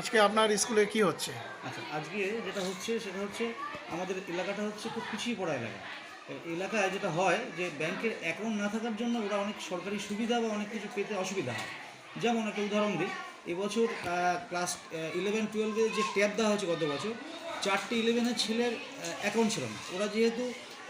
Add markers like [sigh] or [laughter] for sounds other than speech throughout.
আজকে আপনার স্কুলে কি হচ্ছে? আচ্ছা আজকে যেটা হচ্ছে সেটা হচ্ছে আমাদের এলাকাটা হচ্ছে খুব পিছিয়ে পড়া এলাকা। এলাকায় যেটা হয় যে ব্যাংকের অ্যাকাউন্ট না থাকার জন্য ওরা অনেক সরকারি সুবিধা বা অনেক কিছু পেতে অসুবিধা হয়। যেমন একটা উদাহরণ দিই, এবছর ক্লাস ইলেভেন টুয়েলভে যে ট্যাব দেওয়া হয়েছে গত বছর, চারটে ইলেভেনের ছেলের অ্যাকাউন্ট ছিল না। ওরা যেহেতু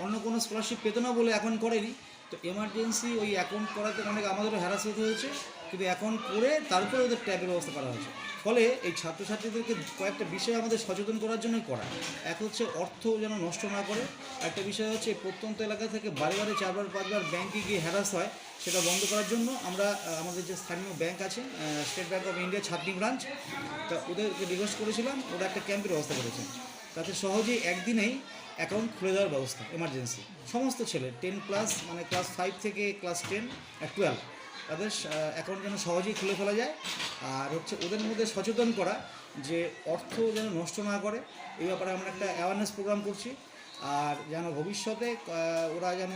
অন্য কোনো স্কলারশিপ পেত না বলে অ্যাকাউন্ট করেনি, তো এমার্জেন্সি ওই অ্যাকাউন্ট করাতে অনেক আমাদেরও হ্যারাস হতে হয়েছে, কিন্তু অ্যাকাউন্ট করে তারপরে ওদের ট্যাবের ব্যবস্থা করা হয়েছে। ফলে এই ছাত্রছাত্রীদেরকে কয়েকটা বিষয় আমাদের সচেতন করার জন্যই করা। এক হচ্ছে অর্থ যেন নষ্ট না করে একটা বিষয় হচ্ছে প্রত্যন্ত এলাকা থেকে বারে বারে চারবার পাঁচবার ব্যাংকে গিয়ে হ্যারাস হয়, সেটা বন্ধ করার জন্য আমরা আমাদের যে স্থানীয় ব্যাংক আছে স্টেট ব্যাংক অফ ইন্ডিয়া ছাত্রী ব্রাঞ্চ তা ওদেরকে রিকোয়েস্ট করেছিলাম, ওরা একটা ক্যাম্পের ব্যবস্থা করেছেন তাতে সহজেই একদিনেই অ্যাকাউন্ট খুলে দেওয়ার ব্যবস্থা এমার্জেন্সি সমস্ত ছেলে টেন প্লাস মানে ক্লাস ফাইভ থেকে ক্লাস টেন আর টুয়েলভ তাদের অ্যাকাউন্ট যেন সহজেই খুলে ফেলা যায়। আর হচ্ছে ওদের মধ্যে সচেতন করা যে অর্থ যেন নষ্ট না করে এই ব্যাপারে আমরা একটা অ্যাওয়ারনেস প্রোগ্রাম করছি। আর যেন ভবিষ্যতে ওরা যেন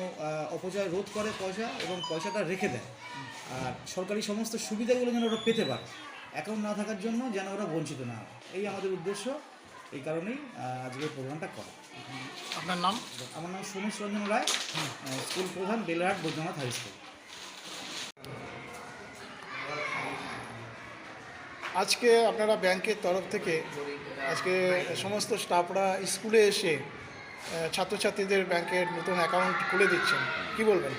অপচয় রোধ করে পয়সা এবং পয়সাটা রেখে দেয়। আর সরকারি সমস্ত সুবিধাগুলো যেন ওরা পেতে পারে। অ্যাকাউন্ট না থাকার জন্য যেন ওরা বঞ্চিত না হয়। এই আমাদের উদ্দেশ্য। এই কারণেই আজকের প্রোগ্রামটা করা। আপনার নাম? আমার নাম সোমেশ রঞ্জন রায় স্কুল প্রধান বেলাহাট বৈদ্যনাথ হাই স্কুল। আজকে আপনারা ব্যাংকের তরফ থেকে আজকে সমস্ত স্টাফরা স্কুলে এসে ছাত্রছাত্রীদের ব্যাংকের নতুন অ্যাকাউন্ট খুলে দিচ্ছেন। কি বলবেন?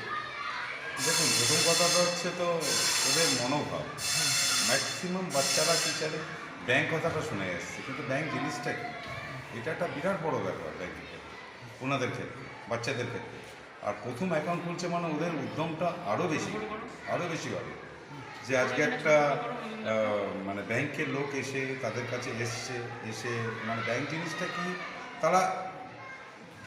দেখুন, প্রথম কথাটা হচ্ছে তো ওদের মনোভাব। ম্যাক্সিমাম বাচ্চারা টিচারে ব্যাংক কথাটা শুনে এসছে, কিন্তু ব্যাংক জিনিসটা কি? এটা একটা বিরাট বড় ব্যাপার ব্যাংকের ক্ষেত্রে, ওনাদের ক্ষেত্রে, বাচ্চাদের ক্ষেত্রে। আর প্রথম অ্যাকাউন্ট খুলছে মানে ওদের উদ্যমটা আরও বেশি আরও বেশি হবে যে আজকে একটা মানে ব্যাংকের লোক এসে তাদের কাছে এসছে এসে মানে ব্যাংক জিনিসটা কি তারা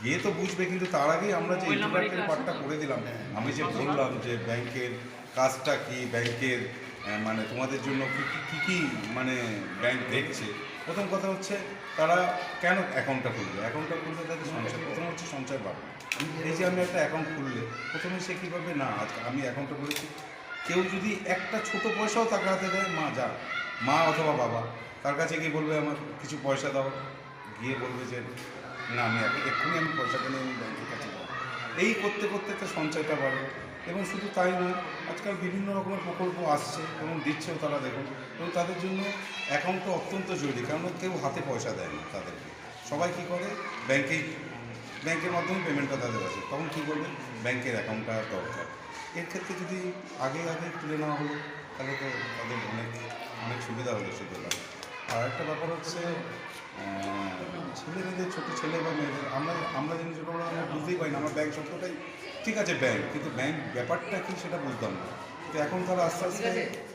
গিয়ে তো বুঝবে কিন্তু তার আগেই আমরা যে ইন্টারনেটের পার্টটা করে দিলাম। আমি যে বললাম যে ব্যাংকের কাজটা কি ব্যাংকের মানে তোমাদের জন্য কী কী কী কী মানে ব্যাংক দেখছে প্রথম কথা হচ্ছে তারা কেন অ্যাকাউন্টটা খুলবে? অ্যাকাউন্টটা খুললে তাদের সঞ্চয় প্রথম হচ্ছে সঞ্চয় বাড়বে। এই যে আমি একটা অ্যাকাউন্ট খুললে প্রথমে সে কীভাবে না আজকে আমি অ্যাকাউন্টটা খুলেছি। কেউ যদি একটা ছোট পয়সাও তার হাতে দেয়, মা যা মা অথবা বাবা, তার কাছে গিয়ে বলবে, আমার কিছু পয়সা দাও। গিয়ে বলবে যে, না, আমি এক্ষুনি আমি পয়সাটা নিয়ে আমি ব্যাংকের কাছে যাব। এই করতে করতে তো সঞ্চয়টা বাড়বে এবং শুধু তাই নয়, আজকাল বিভিন্ন রকমের প্রকল্প আসছে এবং দিচ্ছেও তারা, দেখুন। এবং তাদের জন্য অ্যাকাউন্টটা অত্যন্ত জরুরি, কারণ কেউ হাতে পয়সা দেয় না তাদেরকে। সবাই কী করে? ব্যাংকেই, ব্যাংকের মাধ্যমে পেমেন্টটা তাদের আছে তখন কী করবে? ব্যাংকের অ্যাকাউন্টটা দরকার। এর ক্ষেত্রে যদি আগে আগে তুলে নেওয়া হলো তাহলে তো তাদের অনেক অনেক সুবিধা হলো সেগুলো আর একটা ব্যাপার হচ্ছে ছেলে মেয়েদের ছোটো ছেলে বা মেয়েদের আমরা আমরা জিনিস ছোটোবেলা আমরা বুঝতেই পারি না আমার ব্যাংক শব্দটাই ঠিক আছে ব্যাংক কিন্তু ব্যাংক ব্যাপারটা কি সেটা বুঝতাম না। তো এখন তারা আস্তে আস্তে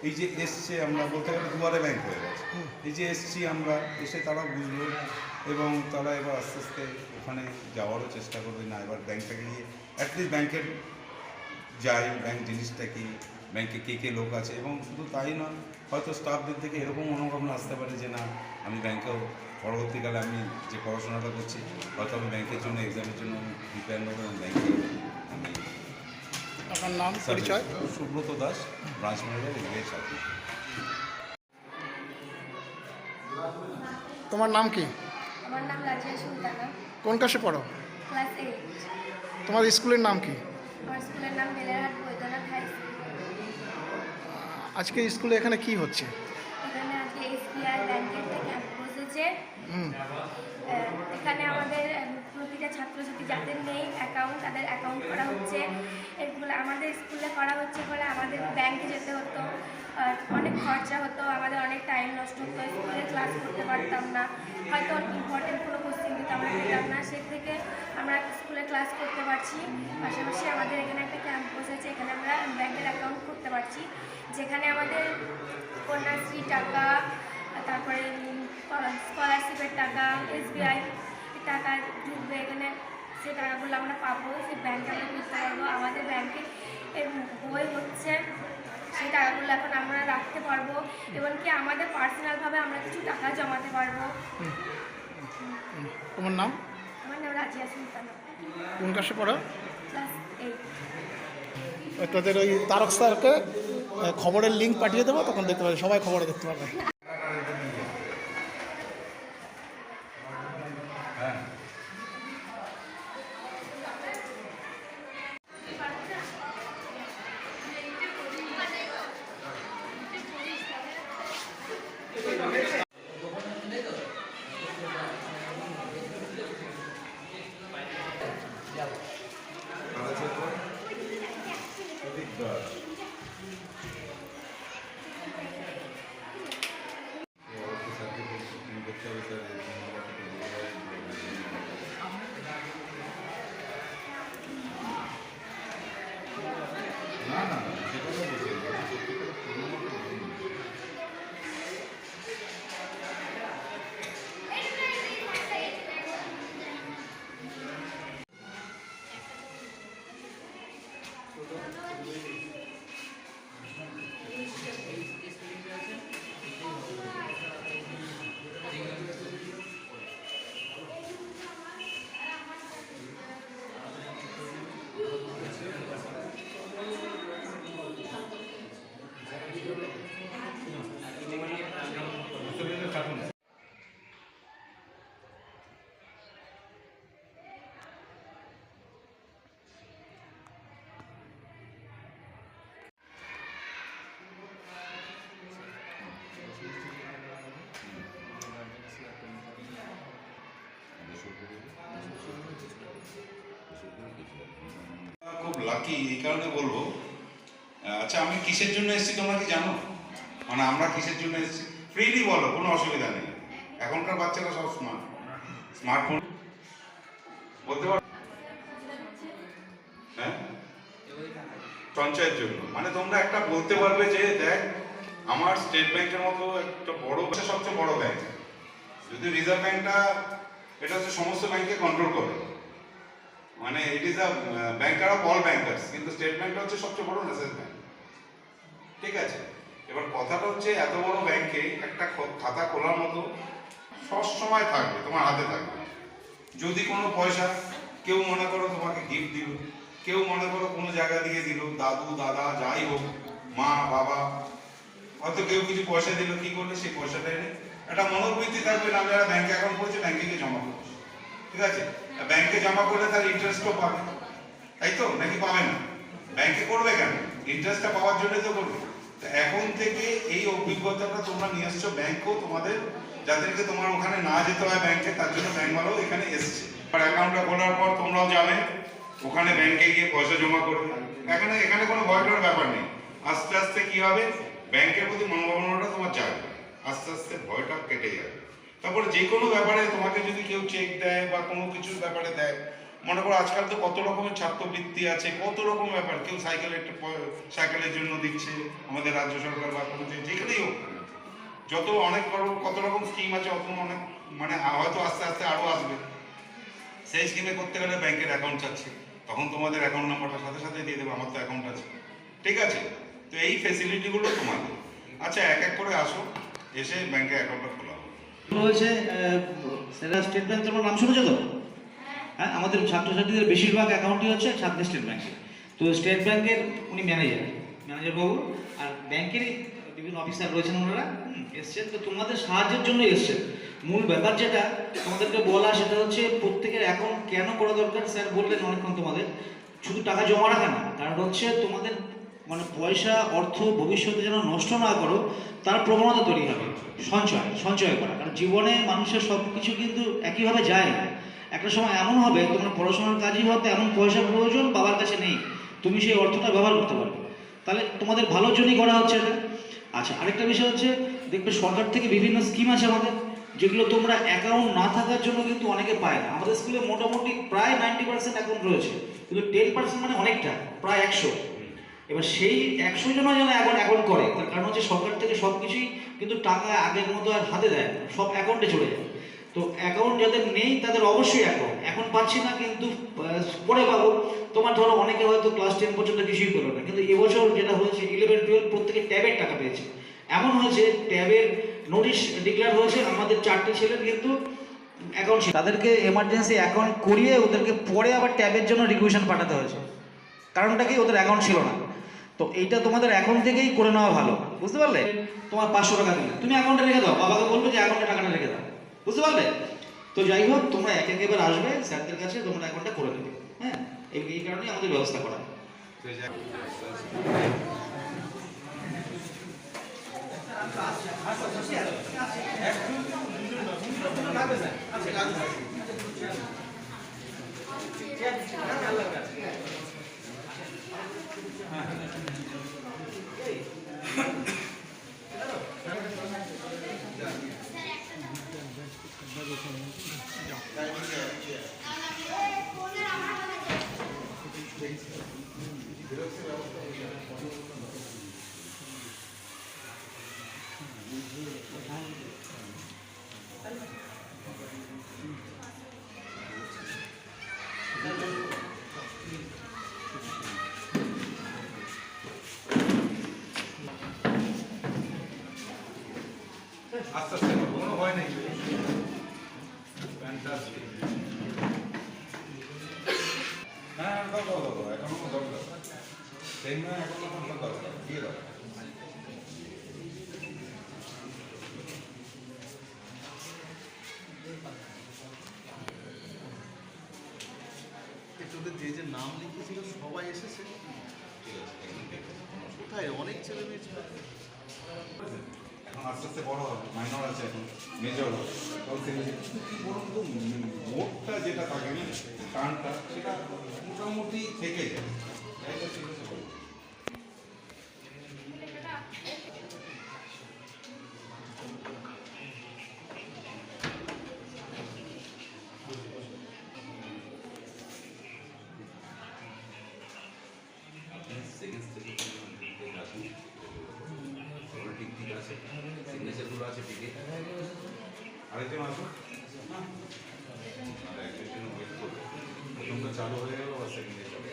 এই যে এসছে আমরা বলতে গেলে দুয়ারে ব্যাংক হয়ে গেছে। এই যে এসছি আমরা এসে তারা বুঝলো এবং তারা এবার আস্তে আস্তে ওখানে যাওয়ারও চেষ্টা করবে না এবার ব্যাংকটাকে গিয়ে অ্যাটলিস্ট ব্যাংকের যাই ব্যাংক জিনিসটা কি ব্যাংকে কে কে লোক আছে এবং শুধু তাই নয় হয়তো স্টাফদের থেকে এরকম মনোভাবনা আসতে পারে যে না আমি ব্যাংকেও পরবর্তীকালে আমি যে পড়াশোনাটা করছি হয়তো আমি ব্যাংকের জন্য এক্সামের জন্য আমি প্রিপেয়ার নেব এবং ব্যাংকে আমি আপনার নাম পরিচয়? Subrata Das branch manager SBI তোমার নাম কি? আমার নাম রাজিয়া সুলতানা। কোন ক্লাসে পড়ো? ক্লাস এইট তোমার স্কুলের নাম কি? আমার স্কুলের নাম বেলেরহাট বৈদ্যনাথ হাই স্কুল। আজকে স্কুলে এখানে কি হচ্ছে? এখানে আজকে এসবিআই ব্যাংকের একটা ক্যাম্প বসেছে। এখানে আমাদের প্রতিটা ছাত্রছাত্রী যাদের নেই অ্যাকাউন্ট তাদের অ্যাকাউন্ট করা হচ্ছে। এগুলো আমাদের স্কুলে করা হচ্ছে বলে আমাদের ব্যাংকে যেতে হতো। অনেক খরচা হতো আমাদের অনেক টাইম নষ্ট হতো স্কুলে ক্লাস করতে পারতাম না। হয়তো ইম্পর্টেন্ট কোনো কোশ্চেন দিতে আমরা পেতাম না সে থেকে আমরা স্কুলে ক্লাস করতে পারছি। পাশাপাশি আমাদের এখানে একটা ক্যাম্প বসেছে এখানে আমরা ব্যাংকের অ্যাকাউন্ট করতে পারছি। যেখানে আমাদের কন্যাশ্রী টাকা, তারপরে স্কলারশিপের টাকা, এসবিআই টাকা ঢুকবে এখানে। সে টাকাগুলো আমরা পাবো সেই ব্যাংকে আমরা বুঝতে পারব। আমাদের ব্যাংকে বই হচ্ছে, সেই টাকাগুলো এখন আমরা রাখতে পারব। এবং কি আমাদের পার্সোনালভাবে আমরা কিছু টাকা জমাতে পারব। তোমার নাম? কোন ক্লাসে পড়ো? তাদের ওই তারক স্যারকে খবরের লিঙ্ক পাঠিয়ে দেবো তখন দেখতে পাবে সবাই খবরে দেখতে পাবে। লাকি এই কারণে বলব। আচ্ছা আমি কিসের জন্য এসেছি তোমরা কি জানো? মানে আমরা কিসের জন্য এসেছি? ফ্রিলি বলো, কোনো অসুবিধা নেই। এখনকার বাচ্চারা সব স্মার্ট স্মার্টফোন বলতে পারো হ্যাঁ? সঞ্চয়ের জন্য। মানে তোমরা একটা বলতে পারবে যে, দেখ, আমার স্টেট ব্যাংকের মতো একটা বড় সবচেয়ে বড় ব্যাংক যদি রিজার্ভ ব্যাংকটা এটা হচ্ছে সমস্ত ব্যাংকে কন্ট্রোল করে। মানে it is a banker of all bankers কিন্তু স্টেট ব্যাংকটা হচ্ছে সবচেয়ে বড় রিজার্ভ ব্যাংক ঠিক আছে? এবার কথাটা হচ্ছে এত বড় ব্যাংকে একটা খাতা খোলার মতো সব সময় থাকবে, তোমার হাতে থাকবে। যদি কোনো পয়সা কেউ মনে করো তোমাকে গিফট দিল, কেউ মনে করো কোনো জায়গা দিয়ে দিল, দাদু, দাদা, যাই হোক, মা, বাবা, হয়তো কেউ কিছু পয়সা দিল, কি করলে সেই পয়সাটা এনে? একটা মনোবৃত্তি থাকবে না যারা ব্যাংকে অ্যাকাউন্ট করেছে ব্যাংকে গিয়ে জমা করছে ঠিক আছে? ব্যাংকে জমা করলে তার ইন্টারেস্টও পাবে। তাই তো? নাকি পাবে না? ব্যাংকে করবে কেন? ইন্টারেস্টটা পাওয়ার জন্যই তো করবে। এখন থেকে এই অভিজ্ঞতাটা তোমরা নিয়ে আসছো ব্যাংকও তোমাদের যাদেরকে তোমার ওখানে না যেতে হয় ব্যাংকে, তার জন্য ব্যাংকওয়ালাও এখানে এসছে। আর অ্যাকাউন্টটা খোলার পর তোমরাও যাবে ওখানে ব্যাংকে গিয়ে পয়সা জমা করবে। এখানে এখানে কোনো ভয় ডর ব্যাপার নেই। আস্তে আস্তে কি হবে? ব্যাংকের প্রতি মনোভাবনাটা তোমার যাবে আস্তে আস্তে ভয়টা কেটে যাবে। তারপরে যে কোনো ব্যাপারে তোমাকে যদি কেউ চেক দেয় বা কোনো কিছুর ব্যাপারে দেয়, মনে করো আজকাল তো কত রকমের ছাত্রবৃত্তি আছে, কত রকম ব্যাপার, কেউ সাইকেল একটা সাইকেলের জন্য দিচ্ছে আমাদের রাজ্য সরকার বা কোনো যেখানেই হোক। যত অনেক কত রকম স্কিম আছে, অত অনেক মানে হয়তো আস্তে আস্তে আরও আসবে। সেই স্কিমে করতে গেলে ব্যাংকের অ্যাকাউন্ট চাচ্ছে। তখন তোমাদের অ্যাকাউন্ট নাম্বারটা সাথে সাথে দিয়ে দেবে, আমার তো অ্যাকাউন্ট আছে। ঠিক আছে? তো এই ফেসিলিটিগুলো তোমাদের। আচ্ছা এক এক করে আসো, এসে ব্যাংকে অ্যাকাউন্টটা খোলা রয়েছে সেটা স্টেট ব্যাংক তোমার নাম শুনেছো তো? হ্যাঁ আমাদের ছাত্রছাত্রীদের বেশিরভাগ অ্যাকাউন্টই হচ্ছে ছাত্র স্টেট ব্যাংকে তো স্টেট ব্যাংকের উনি ম্যানেজার ম্যানেজার বাবু, আর ব্যাংকেরই বিভিন্ন অফিসার রয়েছেন ওনারা। এসছেন তো তোমাদের সাহায্যের জন্য এসছেন মূল ব্যাপার যেটা তোমাদেরকে বলা, সেটা হচ্ছে প্রত্যেকের অ্যাকাউন্ট কেন করা দরকার? স্যার বললেন অনেকক্ষণ তোমাদের। শুধু টাকা জমা রাখা না, কারণ হচ্ছে তোমাদের মানে পয়সা, অর্থ, ভবিষ্যতে যেন নষ্ট না করো তার প্রবণতা তৈরি হবে, সঞ্চয় সঞ্চয় করা। কারণ জীবনে মানুষের সব কিছু কিন্তু একইভাবে যায় না। একটা সময় এমন হবে, তোমার পড়াশোনার কাজই হতে এমন পয়সা প্রয়োজন বাবার কাছে নেই, তুমি সেই অর্থটা ব্যবহার করতে পারবে। তাহলে তোমাদের ভালোর জন্যই করা হচ্ছে এটা। আচ্ছা আরেকটা বিষয় হচ্ছে, দেখবে সরকার থেকে বিভিন্ন স্কিম আছে আমাদের, যেগুলো তোমরা অ্যাকাউন্ট না থাকার জন্য কিন্তু অনেকে পায় না। আমাদের স্কুলে মোটামুটি প্রায় নাইনটি পার্সেন্ট অ্যাকাউন্ট রয়েছে, কিন্তু টেন পার্সেন্ট মানে অনেকটা, প্রায় একশো। এবার সেই একশো জন যেন এখন অ্যাকাউন্ট করে, তার কারণ হচ্ছে সরকার থেকে সব কিছুই কিন্তু টাকা আগের মতো আর হাতে দেয় সব অ্যাকাউন্টে চলে যায়। তো অ্যাকাউন্ট যাদের নেই তাদের অবশ্যই অ্যাকাউন্ট এখন পাচ্ছি না কিন্তু পরে পাবো। তোমার ধরো অনেকে হয়তো ক্লাস টেন পর্যন্ত কিছুই পেল না, কিন্তু এবছর যেটা হয়েছে ইলেভেন টুয়েলভ প্রত্যেকে ট্যাবের টাকা পেয়েছে। এমন হয়েছে, ট্যাবের নোটিশ ডিক্লেয়ার হয়েছে, আমাদের চারটে ছেলের কিন্তু অ্যাকাউন্ট তাদেরকে এমার্জেন্সি অ্যাকাউন্ট করিয়ে ওদেরকে পরে আবার ট্যাবের জন্য রিকুয়েশন পাঠাতে হয়েছে। কারণটা কি? ওদের অ্যাকাউন্ট ছিল না। তো এইটা তোমাদের এখন থেকেই করে নেওয়া ভালো, বুঝতে পারলে? তোমার পাঁচশো টাকা দিলে। তুমি অ্যাকাউন্টে রেখে দাও, বাবাকে বলবে যে অ্যাকাউন্টে টাকাটা রেখে দাও, বুঝতে পারলে? তো যাই হোক, তোমরা এক এক এবার আসবে, স্যারদের কাছে তোমরা অ্যাকাউন্টটা করে দেবে হ্যাঁ? এই কারণেই আমাদের ব্যবস্থা করা। এই [laughs] যে- আস্তে আস্তে কোনো ভয় নেই। Fantastic. হ্যাঁ দাও দাও দাও, কোনো দরকার সেই নয় এখনও কোনো দরকার দিয়ে দাও। তোদের যে যে নাম লিখেছিল সবাই এসেছে। কোথায়? অনেক ছেলে মেয়ে ছিল। এখন আস্তে বড় হবে মাইনর আছে এখন মেজর হবে। তখন তো মোটটা যেটা থাকে না, টানটা, সেটা মোটামুটি থেকে ঠিক ঠিক আছে। সিগনেচারগুলো আছে ঠিকই আরেকজন আসুন আর একজনের জন্য ওয়েট করবে প্রথমটা চালু হয়ে গেল আর সেকেন্ডে চলে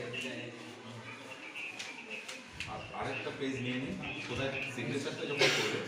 আর আরেকটা পেজ নিয়ে নিন, কোথায়? সিগনেচারটা যখন করবে